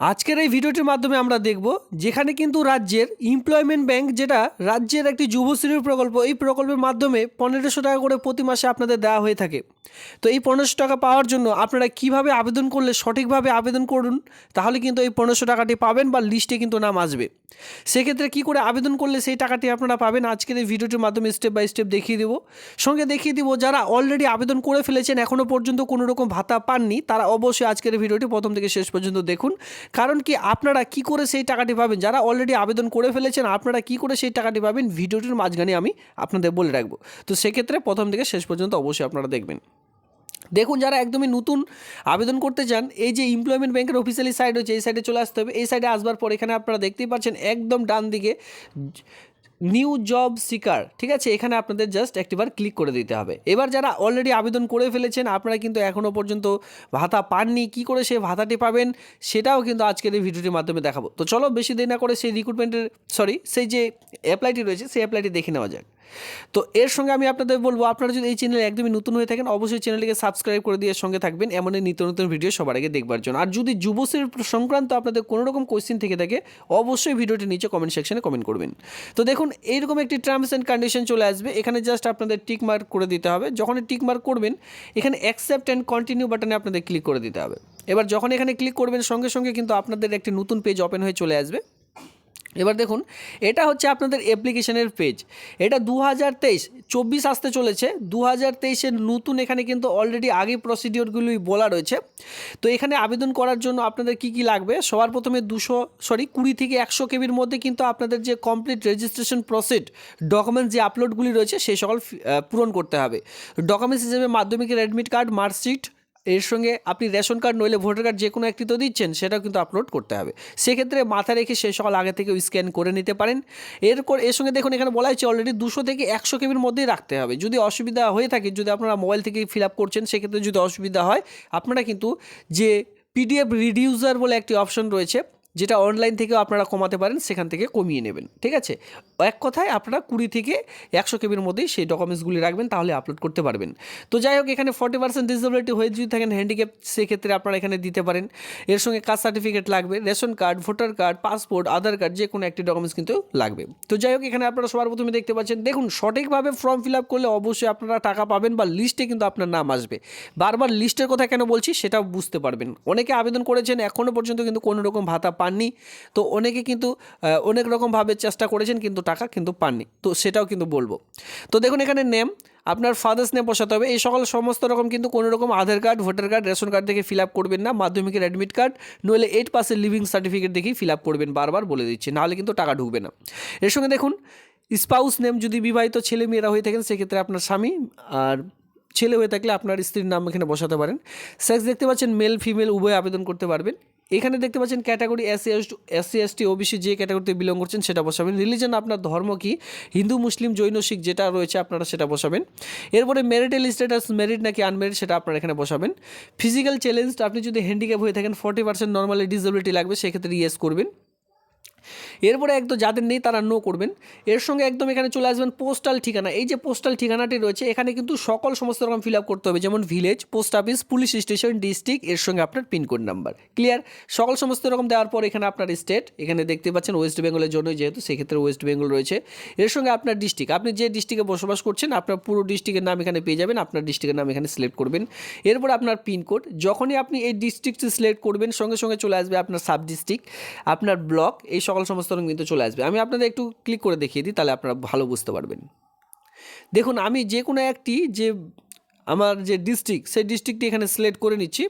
আজকের এই ভিডিওটির মাধ্যমে আমরা দেখব যেখানে কিন্তু রাজ্যের এমপ্লয়মেন্ট ব্যাংক যেটা রাজ্যের একটি যুবশ্রীর প্রকল্প, এই প্রকল্পের মাধ্যমে পনেরোশো টাকা করে প্রতি মাসে আপনাদের দেওয়া হয়ে থাকে। তো এই পনেরোশো টাকা পাওয়ার জন্য আপনারা কীভাবে আবেদন করলে সঠিকভাবে আবেদন করুন, তাহলে কিন্তু এই পনেরোশো টাকাটি পাবেন বা লিস্টে কিন্তু নাম আসবে। সেক্ষেত্রে কী করে আবেদন করলে সেই টাকাটি আপনারা পাবেন, আজকের এই ভিডিওটির মাধ্যমে স্টেপ বাই স্টেপ দেখিয়ে দেবো। সঙ্গে দেখিয়ে দিব, যারা অলরেডি আবেদন করে ফেলেছেন এখনও পর্যন্ত কোনো রকম ভাতা পাননি, তারা অবশ্যই আজকের ভিডিওটি প্রথম থেকে শেষ পর্যন্ত দেখুন। কারণ কি, আপনারা কি করে সেই টাকাটি পাবেন? যারা অলরেডি আবেদন করে ফেলেছেন, আপনারা কি করে সেই টাকাটি পাবেন? ভিডিওটির মাঝখানে আমি আপনাদের বলে রাখব। তো সেক্ষেত্রে প্রথম থেকে শেষ পর্যন্ত অবশ্যই আপনারা দেখবেন। দেখুন, যারা একদমই নতুন আবেদন করতে চান, এই যে এমপ্লয়মেন্ট ব্যাংকের অফিসিয়ালি সাইড হচ্ছে এই সাইডে চলে আসতে হবে। এই সাইডে আসবার পর এখানে আপনারা দেখতেই পাচ্ছেন, একদম ডান দিকে নিউ জব সিকার ঠিক আছে? এখানে আপনাদের জাস্ট একটিবার ক্লিক করে দিতে হবে। এবার যারা অলরেডি আবেদন করে ফেলেছেন, আপনারা কিন্তু এখনও পর্যন্ত ভাতা পাননি, কি করে সেই ভাতাটি পাবেন সেটাও কিন্তু আজকের এই ভিডিওটির মাধ্যমে দেখাবো। তো চলো, বেশি দেরি না করে সেই রিক্রুটমেন্টের সরি সেই যে অ্যাপ্লাইটি রয়েছে, সেই অ্যাপ্লাইটি দেখে নেওয়া যাক। তো এর সঙ্গে আমি আপনাদের বলব, আপনারা যদি এই চ্যানেলে একদমই নতুন হয়ে থাকেন, অবশ্যই চ্যানেলটিকে সাবস্ক্রাইব করে দিয়ে সঙ্গে থাকবেন। এমনই নিত্য নতুন ভিডিও সবার আগে দেখবার জন্য। আর যদি যুবশ্রীর সংক্রান্ত আপনাদের কোনো রকম কোয়েশ্চেন থেকে থাকে, অবশ্যই ভিডিওটি নিচে কমেন্ট সেকশনে কমেন্ট করবেন। তো দেখুন, এইরকম একটি টার্মস অ্যান্ড কন্ডিশন চলে আসবে। এখানে জাস্ট আপনাদের টিক মার্ক করে দিতে হবে। যখন টিক মার্ক করবেন, এখানে অ্যাকসেপ্ট অ্যান্ড কন্টিনিউ বাটনে আপনাদের ক্লিক করে দিতে হবে। এবার যখন এখানে ক্লিক করবেন, সঙ্গে সঙ্গে কিন্তু আপনাদের একটি নতুন পেজ ওপেন হয়ে চলে আসবে। এবার দেখুন, এটা হচ্ছে আপনাদের অ্যাপ্লিকেশনের পেজ এটা দু হাজার তেইশ, চব্বিশ আসতে চলেছে। দু হাজার তেইশের নতুন এখানে কিন্তু অলরেডি আগে প্রসিডিওরগুলি বলা রয়েছে। তো এখানে আবেদন করার জন্য আপনাদের কি কি লাগবে? সবার প্রথমে দুশো সরি কুড়ি থেকে একশো কেবির মধ্যে কিন্তু আপনাদের যে কমপ্লিট রেজিস্ট্রেশন প্রসেড ডকুমেন্টস যে আপলোডগুলি রয়েছে সেই সকল পূরণ করতে হবে। ডকুমেন্টস হিসেবে মাধ্যমিকের অ্যাডমিট কার্ড মার্কশিট এর সঙ্গে আপনি রেশন কার্ড নইলে ভোটার কার্ড যে কোনো একটি তো দিচ্ছেন, সেটাও কিন্তু আপলোড করতে হবে। সেক্ষেত্রে মাথা রেখে সে সকল আগে থেকে স্ক্যান করে নিতে পারেন। এরপর এর সঙ্গে দেখুন এখানে বলা হয়েছে অলরেডি দুশো থেকে একশো কেবির মধ্যেই রাখতে হবে। যদি অসুবিধা হয়ে থাকে, যদি আপনারা মোবাইল থেকে ফিল আপ করছেন, সেক্ষেত্রে যদি অসুবিধা হয়, আপনারা কিন্তু যে পিডিএফ রিডিউজার বলে একটি অপশন রয়েছে যেটা অনলাইন থেকেও আপনারা কমাতে পারেন, সেখান থেকে কমিয়ে নেবেন, ঠিক আছে? এক কথায় আপনারা কুড়ি থেকে একশো কেবির মধ্যেই সেই ডকুমেন্টসগুলি রাখবেন, তাহলে আপলোড করতে পারবেন। তো যাই হোক, এখানে ফর্টি পার্সেন্ট ডিসেবিলিটি হয়ে যদি থাকেন হ্যান্ডিক্যাপ সেক্ষেত্রে আপনারা এখানে দিতে পারেন। এর সঙ্গে কাস্ট সার্টিফিকেট লাগবে, ration card voter card passport Aadhaar card যে কোনো একটি ডকুমেন্টস কিন্তু লাগবে। তো যাই হোক, এখানে আপনারা সবার প্রথমে দেখতে পাচ্ছেন, দেখুন, সঠিকভাবে ফর্ম ফিল আপ করলে অবশ্যই আপনারা টাকা পাবেন বা লিস্টে কিন্তু আপনার নাম আসবে। বারবার লিস্টের কথা কেন বলছি, সেটাও বুঝতে পারবেন। অনেকে আবেদন করেছেন এখনও পর্যন্ত কিন্তু কোনো রকম ভাতা পাননি। তো অনেকে কিন্তু অনেক রকমভাবে চেষ্টা করেছেন কিন্তু টাকা কিন্তু পাননি। তো সেটাও কিন্তু বলব। তো দেখুন এখানে নেম আপনার ফাদার্স নেম বসাতে হবে। এই সকল সমস্ত রকম কিন্তু কোনো রকম Aadhaar card voter card ration card থেকে ফিল আপ করবেন না। মাধ্যমিকের অ্যাডমিট কার্ড নইলে এইট পাসের লিভিং সার্টিফিকেট দেখেই ফিল আপ করবেন বারবার বলে দিচ্ছি। নাহলে কিন্তু টাকা ঢুকবে না। এর সঙ্গে দেখুন স্পাউস নেম যদি বিবাহিত ছেলে মেয়েরা হয়ে থাকেন, সেক্ষেত্রে আপনার স্বামী আর ছেলে হয়ে থাকলে আপনার স্ত্রীর নাম এখানে বসাতে পারেন। সেক্স দেখতে পাচ্ছেন মেল ফিমেল উভয় আবেদন করতে পারবেন। এখানে দেখতে পাচ্ছেন category SC SC ST OBC যে ক্যাটাগরিতে বিলং করছেন, সেটা বসাবেন। রিলিজন আপনার ধর্ম কি? হিন্দু, মুসলিম, জৈন, শিখ, যেটা রয়েছে আপনারা সেটা বসাবেন। এরপরে ম্যারিটাল স্ট্যাটাস ম্যারিড নাকি আনম্যারিড সেটা আপনারা এখানে বসাবেন। ফিজিক্যাল চ্যালেঞ্জ আপনি যদি হ্যান্ডিক্যাপ হয়ে থাকেন ফর্টি পার্সেন্ট নর্মালি ডিসেবিলিটি লাগবে, সেক্ষেত্রে ইয়েস করবেন। এরপরে একদম যাদের নেই তারা নো করবেন। এর সঙ্গে একদম এখানে চলে আসবেন পোস্টাল ঠিকানা। এই যে পোস্টাল ঠিকানাটি রয়েছে, এখানে কিন্তু সকল সমস্ত রকম ফিল আপ করতে হবে, যেমন village post office police station district এর সঙ্গে আপনার পিনকোড নাম্বার ক্লিয়ার সকল সমস্ত রকম দেওয়ার পর এখানে আপনার স্টেট এখানে দেখতে পাচ্ছেন ওয়েস্ট বেঙ্গলের জন্য যেহেতু সেক্ষেত্রে ওয়েস্ট বেঙ্গল রয়েছে। এর সঙ্গে আপনার ডিস্ট্রিক্ট আপনি যে ডিস্ট্রিক্টে বসবাস করছেন, আপনার পুরো ডিস্ট্রিক্টের নাম এখানে পেয়ে যাবেন, আপনার ডিস্ট্রিক্টের নাম এখানে সিলেক্ট করবেন। এরপর আপনার পিনকোড যখনই আপনি এই ডিস্ট্রিক্ট সিলেক্ট করবেন, সঙ্গে সঙ্গে চলে আসবে আপনার সাব ডিস্ট্রিক্ট আপনার ব্লক এই সকল সমস্ত রং কিন্তু চলে আসবে। আমি আপনাদের একটু ক্লিক করে দেখিয়ে দিই, তাহলে আপনারা ভালো বুঝতে পারবেন। দেখুন, আমি যে কোনো একটি যে আমার যে ডিস্ট্রিক্ট সেই ডিস্ট্রিক্টটি এখানে সিলেক্ট করে নিচ্ছি।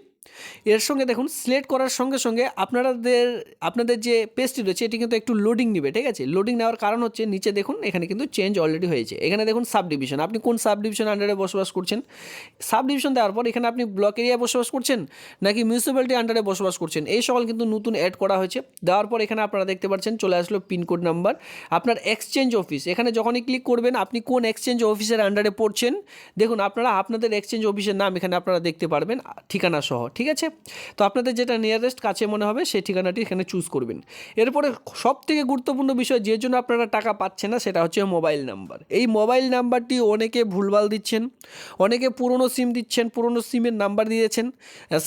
এর সঙ্গে দেখুন সিলেক্ট করার সঙ্গে সঙ্গে আপনাদের আপনাদের যে পেজটি রয়েছে, এটি কিন্তু একটু লোডিং নেবে, ঠিক আছে? লোডিং নেওয়ার কারণ হচ্ছে নিচে দেখুন, এখানে কিন্তু চেঞ্জ অলরেডি হয়েছে। এখানে দেখুন সাব ডিভিশন আপনি কোন সাব ডিভিশন আন্ডারে বসবাস করছেন? সাব ডিভিশন দেওয়ার পর এখানে আপনি ব্লক এরিয়ায় বসবাস করছেন, নাকি মিউনিসিপ্যালিটি আন্ডারে বসবাস করছেন? এই সকল কিন্তু নতুন অ্যাড করা হয়েছে। দেওয়ার পর এখানে আপনারা দেখতে পাচ্ছেন, চলে আসলো পিনকোড নাম্বার আপনার এক্সচেঞ্জ অফিস এখানে যখনই ক্লিক করবেন, আপনি কোন এক্সচেঞ্জ অফিসের আন্ডারে পড়ছেন, দেখুন, আপনারা আপনাদের এক্সচেঞ্জ অফিসের নাম এখানে আপনারা দেখতে পারবেন, ঠিকানা সহ। ঠিক আছে? তো আপনাদের যেটা নিয়ারেস্ট কাছে মনে হবে, সেই ঠিকানাটি এখানে চুজ করবেন। এরপরে সব থেকে গুরুত্বপূর্ণ বিষয়, যে জন্য আপনারা টাকা পাচ্ছেন না, সেটা হচ্ছে মোবাইল নাম্বার এই মোবাইল নাম্বারটি অনেকে ভুলভাল দিচ্ছেন, অনেকে পুরনো সিম দিচ্ছেন, পুরনো সিমের নাম্বার দিয়েছেন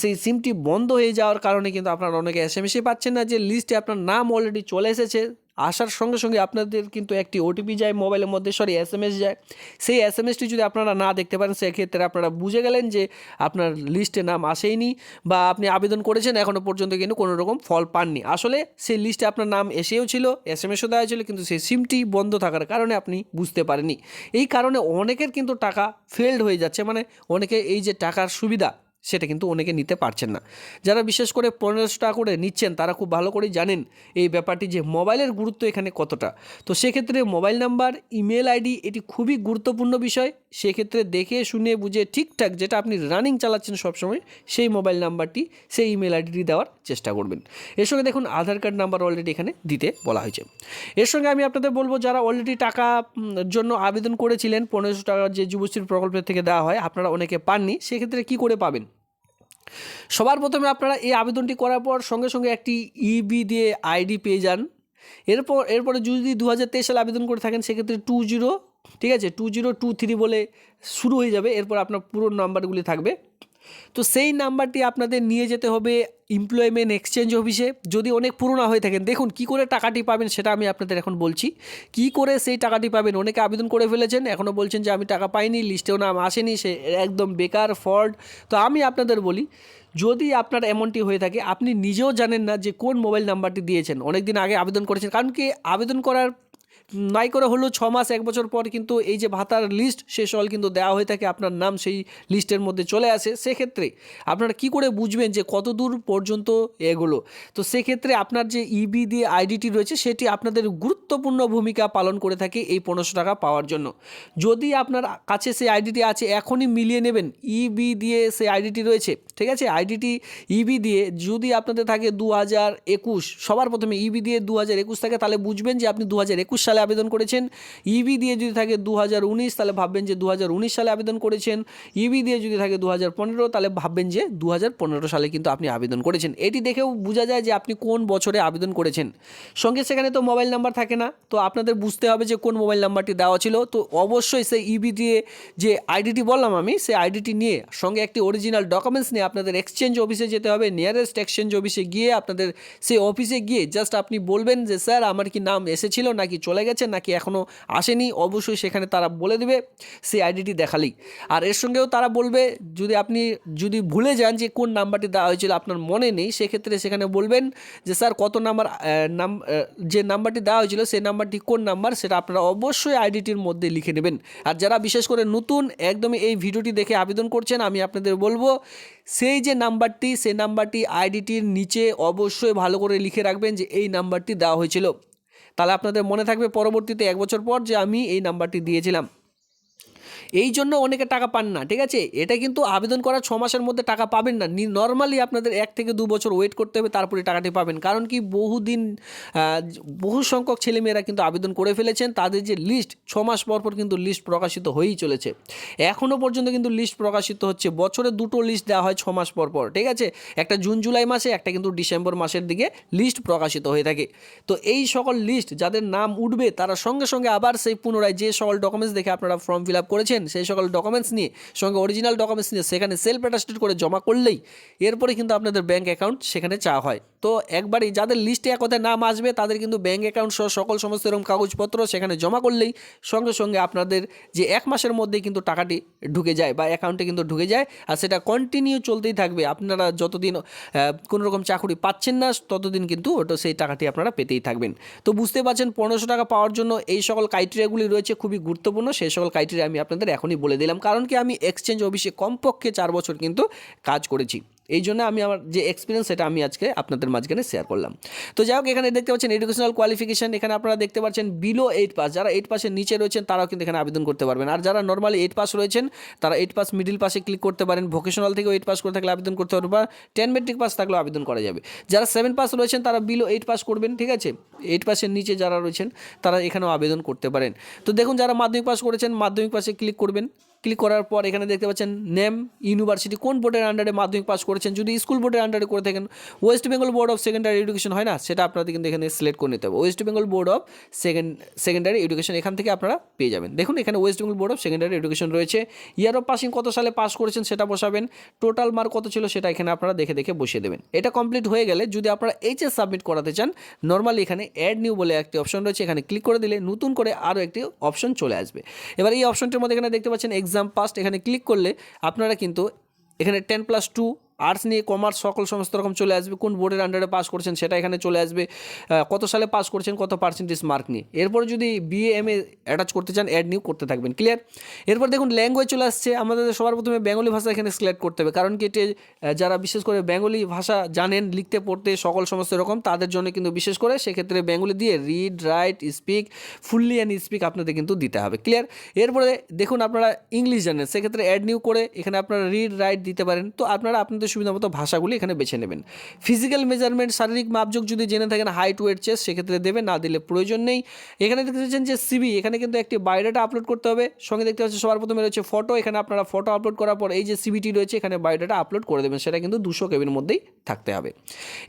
সেই সিমটি বন্ধ হয়ে যাওয়ার কারণে কিন্তু আপনারা অনেকে এস এম পাচ্ছেন না, যে লিস্টে আপনার নাম অলরেডি চলে এসেছে আসার সঙ্গে সঙ্গে আপনাদের কিন্তু একটি ওটিপি যায় মোবাইলের মধ্যে সরি এস এম এস যায়। সেই এস এম এসটি যদি আপনারা না দেখতে পারেন, সেক্ষেত্রে আপনারা বুঝে গেলেন যে আপনার লিস্টে নাম আসেইনি বা আপনি আবেদন করেছেন এখনও পর্যন্ত কিন্তু কোনো রকম ফল পাননি। আসলে সেই লিস্টে আপনার নাম এসেও ছিল এস এম এসও দেওয়া ছিল কিন্তু সেই সিমটি বন্ধ থাকার কারণে আপনি বুঝতে পারেননি। এই কারণে অনেকের কিন্তু টাকা ফেলড হয়ে যাচ্ছে মানে অনেকে এই যে টাকার সুবিধা সেটা কিন্তু অনেকে নিতে পারছেন না। যারা বিশেষ করে পনেরোশো টাকা করে নিচ্ছেন, তারা খুব ভালো করেই জানেন এই ব্যাপারটি যে মোবাইলের গুরুত্ব এখানে কতটা। তো সেক্ষেত্রে মোবাইল নাম্বার, ইমেল আইডি এটি খুবই গুরুত্বপূর্ণ বিষয়। সেক্ষেত্রে দেখে, শুনে, বুঝে ঠিকঠাক যেটা আপনি রানিং চালাচ্ছেন সবসময়, সেই মোবাইল নাম্বারটি, সেই ইমেল আইডিটি দেওয়ার চেষ্টা করবেন। এর সঙ্গে দেখুন, আধার কার্ড নাম্বার অলরেডি এখানে দিতে বলা হয়েছে। এর সঙ্গে আমি আপনাদের বলব, যারা অলরেডি টাকা জন্য আবেদন করেছিলেন, পনেরোশো টাকার যে যুবশ্রী প্রকল্পের থেকে দেওয়া হয়, আপনারা অনেকে পাননি, সেক্ষেত্রে কী করে পাবেন? সবার প্রথমে আপনারা এই আবেদনটি করার পর সঙ্গে সঙ্গে একটি ইবি দিয়ে আইডি পেয়ে যান। এরপর, এরপরে যদি দু হাজার তেইশ সালে আবেদন করে থাকেন, সেক্ষেত্রে টু জিরো ঠিক আছে টু জিরো টু থ্রি বলে শুরু হয়ে যাবে। এরপর আপনার পুরো নাম্বারগুলি থাকবে। তো সেই নাম্বারটি আপনাদের নিয়ে যেতে হবে এমপ্লয়মেন্ট এক্সচেঞ্জ অফিসে যদি অনেক পুরোনো হয়ে থাকেন, দেখুন কি করে টাকাটি পাবেন সেটা আমি আপনাদের এখন বলছি। কি করে সেই টাকাটি পাবেন? অনেকে আবেদন করে ফেলেছেন, এখনও বলছেন যে আমি টাকা পাইনি লিস্টেও নাম আসেনি, সে একদম বেকার ফ্রড তো আমি আপনাদের বলি, যদি আপনার এমনটি হয়ে থাকে, আপনি নিজেও জানেন না যে কোন মোবাইল নাম্বারটি দিয়েছেন। অনেক দিন আগে আবেদন করেছেন, কারণ কি আবেদন করার নাই করে হলো ছ মাস, এক বছর পর কিন্তু এই যে ভাতার লিস্ট সে সকল কিন্তু দেওয়া হয়ে থাকে, আপনার নাম সেই লিস্টের মধ্যে চলে আসে। সেক্ষেত্রে আপনারা কি করে বুঝবেন যে কত দূর পর্যন্ত এগুলো? তো সেক্ষেত্রে আপনার যে ইবি দিয়ে আইডিটি রয়েছে, সেটি আপনাদের গুরুত্বপূর্ণ ভূমিকা পালন করে থাকে এই পনেরোশো টাকা পাওয়ার জন্য। যদি আপনার কাছে সেই আইডিটি আছে, এখনই মিলিয়ে নেবেন। ইবি দিয়ে সেই আইডিটি রয়েছে, ঠিক আছে? আইডিটি ইবি দিয়ে যদি আপনাদের থাকে দু হাজার একুশ, সবার প্রথমে ইবি দিয়ে দু হাজার একুশ থাকে, তাহলে বুঝবেন যে আপনি দু হাজার একুশ সালে আবেদন করেছেন। ইবি দিয়ে যদি থাকে দু হাজার উনিশ, তাহলে ভাববেন যে দু সালে আবেদন করেছেন। ইবি দিয়ে যদি থাকে দু হাজার পনেরো, তাহলে ভাববেন যে দু হাজার পনেরো সালে কিন্তু আপনি আবেদন করেছেন। এটি দেখেও বোঝা যায় যে আপনি কোন বছরে আবেদন করেছেন। সঙ্গে সেখানে তো মোবাইল নাম্বার থাকে না, তো আপনাদের বুঝতে হবে যে কোন মোবাইল নাম্বারটি দেওয়া ছিল। তো অবশ্যই সেই ইবি দিয়ে যে আইডিটি বললাম আমি, সেই আইডিটি নিয়ে সঙ্গে একটি অরিজিনাল ডকুমেন্টস নিয়ে আপনাদের এক্সচেঞ্জ অফিসে যেতে হবে। নিয়ারেস্ট এক্সচেঞ্জ অফিসে গিয়ে আপনাদের সেই অফিসে গিয়ে জাস্ট আপনি বলবেন যে, স্যার, আমার কি নাম এসেছিল নাকি চলে গেছে? নাকি এখনও আসেনি, অবশ্যই সেখানে তারা বলে দেবে, সেই আইডিটি দেখালেই। আর এর সঙ্গেও তারা বলবে, যদি আপনি যদি ভুলে যান যে কোন নাম্বারটি দেওয়া হয়েছিল আপনার মনে নেই, সেক্ষেত্রে সেখানে বলবেন যে, স্যার, কত নাম্বার নাম যে নাম্বারটি দেওয়া হয়েছিল সেই নাম্বারটি কোন নাম্বার, সেটা আপনারা অবশ্যই আইডিটির মধ্যে লিখে নেবেন। আর যারা বিশেষ করে নতুন, একদমই এই ভিডিওটি দেখে আবেদন করছেন, আমি আপনাদের বলব, সেই যে নাম্বারটি, সেই নাম্বারটি আইডিটির নিচে অবশ্যই ভালো করে লিখে রাখবেন যে, এই নাম্বারটি দেওয়া হয়েছিল। তাহলে আপনাদের মনে থাকবে পরবর্তীতে এক বছর পর যে আমি এই নাম্বারটি দিয়েছিলাম। এই জন্য অনেকে টাকা পান না, ঠিক আছে? এটা কিন্তু আবেদন করার ছ মাসের মধ্যে টাকা পাবেন না। নর্মালি আপনাদের এক থেকে দু বছর ওয়েট করতে হবে, তারপরে টাকাটি পাবেন। কারণ কি, বহুদিন বহু সংখ্যক ছেলেমেয়েরা কিন্তু আবেদন করে ফেলেছেন। তাদের যে লিস্ট ছ মাস পর পর কিন্তু লিস্ট প্রকাশিত হয়েই চলেছে। এখনও পর্যন্ত কিন্তু লিস্ট প্রকাশিত হচ্ছে। বছরে দুটো লিস্ট দেওয়া হয় ছ মাস পর পর, ঠিক আছে? একটা জুন, জুলাই মাসে, একটা কিন্তু ডিসেম্বর মাসের দিকে লিস্ট প্রকাশিত হয়ে থাকে। তো এই সকল লিস্ট যাদের নাম উঠবে, তারা সঙ্গে সঙ্গে আবার সেই পুনরায় যে সকল ডকুমেন্টস দেখে আপনারা ফর্ম ফিল আপ করেছেন সেই সকল ডকুমেন্টস নিয়ে, সঙ্গে অরিজিনাল ডকুমেন্টস নিয়ে সেখানে সেলফ অ্যাটাস্টেড করে জমা করলেই এরপরে কিন্তু আপনাদের ব্যাঙ্ক অ্যাকাউন্ট সেখানে চাওয়া হয়। তো একবারই যাদের লিস্টে এক কথায় নাম আসবে, তাদের কিন্তু ব্যাঙ্ক অ্যাকাউন্ট সহ সকল সমস্ত এরকম কাগজপত্র সেখানে জমা করলেই সঙ্গে সঙ্গে আপনাদের যে এক মাসের মধ্যেই কিন্তু টাকাটি ঢুকে যায় বা অ্যাকাউন্টে কিন্তু ঢুকে যায়। আর সেটা কন্টিনিউ চলতেই থাকবে। আপনারা যতদিন কোনো রকম চাকুরি পাচ্ছেন না, ততদিন কিন্তু ওটা সেই টাকাটি আপনারা পেতেই থাকবেন। তো বুঝতে পারছেন, পনেরোশো টাকা পাওয়ার জন্য এই সকল ক্রাইটেরিয়াগুলি রয়েছে, খুবই গুরুত্বপূর্ণ। সেই সকল ক্রাইটেরিয়া আমি আপনাদের এখনই বলে দিলাম কারণ কি আমি এক্সচেঞ্জ অফিসে কমপক্ষে চার বছর কিন্তু কাজ করেছি। এই জন্য আমি আমার যে এক্সপিরিয়েন্স সেটা আমি আজকে আপনাদের মাঝখানে শেয়ার করলাম। তো যাই হোক, এখানে দেখতে পাচ্ছেন এডুকেশনাল কোয়ালিফিকেশন এখানে আপনারা দেখতে পাচ্ছেন বিলো এইট পাস যারা এইট পাসের নিচে রয়েছেন, তারাও কিন্তু এখানে আবেদন করতে পারবেন। আর যারা নর্মালি এইট পাস রয়েছেন, তারা এইট পাস মিডিল পাসে ক্লিক করতে পারেন। ভোকেশনাল থেকেও এইট পাস করে থাকলে আবেদন করতে পারবেন বা টেন মেট্রিক পাস থাকলেও আবেদন করা যাবে। যারা সেভেন পাস রয়েছেন, তারা বিলো এইট পাস করবেন, ঠিক আছে? এইট পাসের নিচে যারা রয়েছেন, তারা এখানেও আবেদন করতে পারেন। তো দেখুন, যারা মাধ্যমিক পাস করেছেন, মাধ্যমিক পাসে ক্লিক করবেন। ক্লিক করার পর এখানে দেখতে পাচ্ছেন নেম ইউনিভার্সিটি কোন বোর্ডের আন্ডারে মাধ্যমিক পাস করেছেন? যদি স্কুল বোর্ডের আন্ডারে করে থাকেন West Bengal Board of Secondary Education হয় না? সেটা আপনাদের কিন্তু এখানে সিলেক্ট করে নিতে হবে। West Bengal Board of Second Secondary Education এখান থেকে আপনারা পেয়ে যাবেন। দেখুন, এখানে West Bengal Board of Secondary Education রয়েছে। ইয়ার অফ পাসিং কত সালে পাস করেছেন সেটা বসাবেন। টোটাল মার্ক কত ছিল সেটা এখানে আপনারা দেখে দেখে বসিয়ে দেবেন। এটা কমপ্লিট হয়ে গেলে যদি আপনারা এইচএস সাবমিট করাতে চান নর্মালি এখানে অ্যাড নিউ বলে একটি অপশন রয়েছে। এখানে ক্লিক করে দিলে নতুন করে আরও একটি অপশন চলে আসবে। এবার এই অপশনটির মধ্যে এখানে দেখতে পাচ্ছেন এক্সাম পাস্ট এখানে ক্লিক করলে আপনারা কিন্তু এখানে টেন প্লাস টু আর্টস নিয়ে কমার্স সকল সমস্ত রকম চলে আসবে, কোন বোর্ডের আন্ডারে পাস করছেন সেটা এখানে চলে আসবে কত সালে পাস করছেন, কত পার্সেন্টেজ মার্ক নিয়ে। এরপর যদি বিএ এম এ অ্যাটাচ করতে চান অ্যাড নিউ করতে থাকবেন ক্লিয়ার এরপর দেখুন ল্যাঙ্গুয়েজ চলে আসছে, আমাদের সবার প্রথমে বেঙ্গলি ভাষা এখানে সিলেক্ট করতে হবে, কারণ কি এটি যারা বিশেষ করে বেঙ্গলি ভাষা জানেন, লিখতে, পড়তে, সকল সমস্ত রকম, তাদের জন্য কিন্তু বিশেষ করে সেক্ষেত্রে বেঙ্গলি দিয়ে read write speak fully and speak আপনাদের কিন্তু দিতে হবে ক্লিয়ার এরপরে দেখুন, আপনারা ইংলিশ জানেন, সেক্ষেত্রে অ্যাড নিউ করে এখানে আপনারা রিড রাইট দিতে পারেন। তো আপনারা আপনাদের সুবিধা মতো ভাষাগুলি এখানে বেছে নেবেন। ফিজিক্যাল মেজারমেন্ট শারীরিক মাপযোগ যদি জেনে থাকেন হাইট ওয়েট চেস্ট সেক্ষেত্রে দেবেন, না দিলে প্রয়োজন নেই। এখানে দেখতে পাচ্ছেন যে সিবি এখানে কিন্তু একটি বায়োডাটা আপলোড করতে হবে। সঙ্গে দেখতে পাচ্ছেন সবার প্রথমে রয়েছে ফটো এখানে আপনারা ফটো আপলোড করার পর এই যে সিবিটি রয়েছে, এখানে বায়োডাটা আপলোড করে দেবেন। সেটা কিন্তু দুশো কেবির মধ্যেই থাকতে হবে।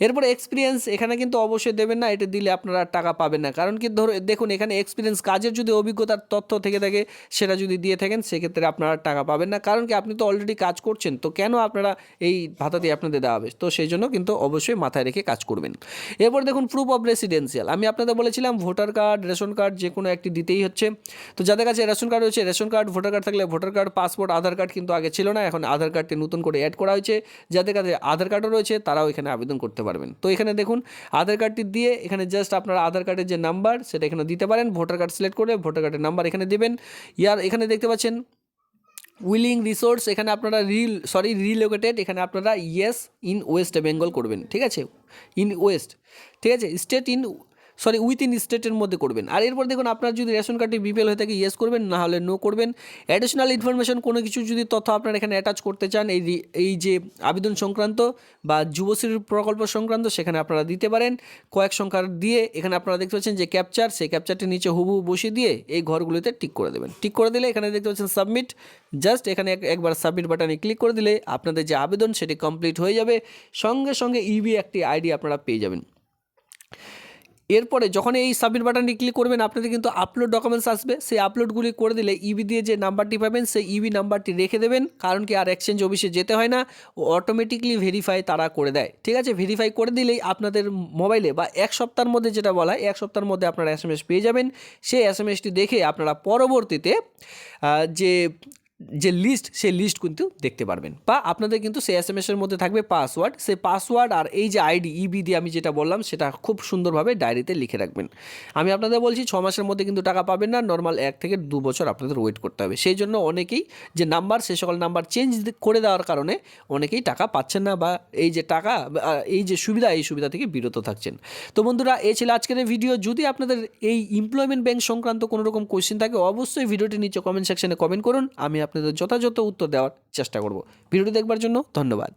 এরপরে এক্সপিরিয়েন্স এখানে কিন্তু অবশ্যই দেবেন না, এটা দিলে আপনারা টাকা পাবেন না। কারণ কি, ধরো, দেখুন, এখানে এক্সপিরিয়েন্স কাজের যদি অভিজ্ঞতার তথ্য থেকে থাকে, সেটা যদি দিয়ে থাকেন, সেক্ষেত্রে আপনারা টাকা পাবেন না। কারণ কি, আপনি তো অলরেডি কাজ করছেন, তো কেন আপনারা এই ভাতা দিয়ে আপনাদের দেওয়া হবে। তো সেই জন্য কিন্তু অবশ্যই মাথায় রেখে কাজ করবেন। এরপর দেখুন প্রুফ অফ রেসিডেন্সিয়াল আমি আপনাদের বলেছিলাম ভোটার কার্ড রেশন কার্ড যে কোনো একটি দিতেই হচ্ছে। তো যাদের কাছে রেশন কার্ড রয়েছে রেশন কার্ড ভোটার কার্ড থাকলে voter card passport Aadhaar card কিন্তু আগে ছিল না, এখন আধার কার্ডটি নতুন করে অ্যাড করা হয়েছে। যাদের কাছে আধার কার্ডও রয়েছে, তারাও এখানে আবেদন করতে পারবেন। তো এখানে দেখুন আধার কার্ডটি দিয়ে এখানে জাস্ট আপনারা আধার কার্ডের যে নাম্বার সেটা এখানে দিতে পারেন। ভোটার কার্ড সিলেক্ট করে ভোটার কার্ডের নাম্বার এখানে দেবেন। ইয়ার এখানে দেখতে পাচ্ছেন উইলিং রিসোর্স, এখানে আপনারা রিল, সরি, রিলোকেটেড, এখানে আপনারা ইয়েস ইন ওয়েস্ট বেঙ্গল করবেন, ঠিক আছে? ইন ওয়েস্ট, ঠিক আছে? State in sorry with in স্টেটের মধ্যে করবেন। আর এরপর দেখুন, আপনার যদি রেশন কার্ডটি বিপিএল হয়ে থাকে ইয়েস করবেন, না হলে নো করবেন। অ্যাডিশনাল ইনফরমেশন কোনো কিছু যদি তথ্য আপনারা এখানে অ্যাটাচ করতে চান, এই এই যে আবেদন সংক্রান্ত বা যুবশ্রীর প্রকল্প সংক্রান্ত, সেখানে আপনারা দিতে পারেন। কয়েক সংখ্যার দিয়ে এখানে আপনারা দেখতে পাচ্ছেন যে ক্যাপচার সেই ক্যাপচারটি নিচে হুবহু বসিয়ে দিয়ে এই ঘরগুলিতে টিক করে দেবেন। টিক করে দিলে এখানে দেখতে পাচ্ছেন সাবমিট জাস্ট এখানে এক- একবার সাবমিট বাটনে ক্লিক করে দিলে আপনাদের যে আবেদন, সেটি কমপ্লিট হয়ে যাবে। সঙ্গে সঙ্গে ইবি একটি আইডি আপনারা পেয়ে যাবেন। এরপরে যখন এই সাবমিট বাটনটি ক্লিক করবেন, আপনাদের কিন্তু আপলোড ডকুমেন্টস আসবে। সেই আপলোডগুলি করে দিলে ইবি দিয়ে যে নাম্বারটি পাবেন, সেই ইবি নাম্বারটি রেখে দেবেন, কারণ কি আর এক্সচেঞ্জ অফিসে যেতে হয় না, ও অটোমেটিকলি ভেরিফাই তারা করে দেয়। ঠিক আছে? ভেরিফাই করে দিলেই আপনাদের মোবাইলে বা এক সপ্তাহের মধ্যে যেটা বলা হয়, এক সপ্তাহের মধ্যে আপনারা এস পেয়ে যাবেন। সেই এস দেখে আপনারা পরবর্তীতে যে যে লিস্ট সেই লিস্ট কিন্তু দেখতে পারবেন। বা আপনাদের কিন্তু সেই এস এম এসের মধ্যে থাকবে পাসওয়ার্ড সেই পাসওয়ার্ড আর এই যে আইডি ইবি দিয়ে আমি যেটা বললাম, সেটা খুব সুন্দরভাবে ডায়েরিতে লিখে রাখবেন। আমি আপনাদের বলছি, ছ মাসের মধ্যে কিন্তু টাকা পাবেন না। নর্মাল এক থেকে দু বছর আপনাদের ওয়েট করতে হবে। সেই জন্য অনেকেই যে নাম্বার সে সকল নাম্বার চেঞ্জ করে দেওয়ার কারণে অনেকেই টাকা পাচ্ছেন না বা এই যে টাকা এই যে সুবিধা, এই সুবিধা থেকে বিরত থাকছেন। তো বন্ধুরা, এই ছিল আজকের ভিডিও যদি আপনাদের এই এমপ্লয়মেন্ট ব্যাংক সংক্রান্ত কোনো রকম কোয়েশ্চেন থাকে, অবশ্যই ভিডিওটি নিচে কমেন্ট সেকশনে কমেন্ট করুন। আমি আপনাদের যথাযথ উত্তর দেওয়ার চেষ্টা করব। ভিডিওটি দেখবার জন্য ধন্যবাদ।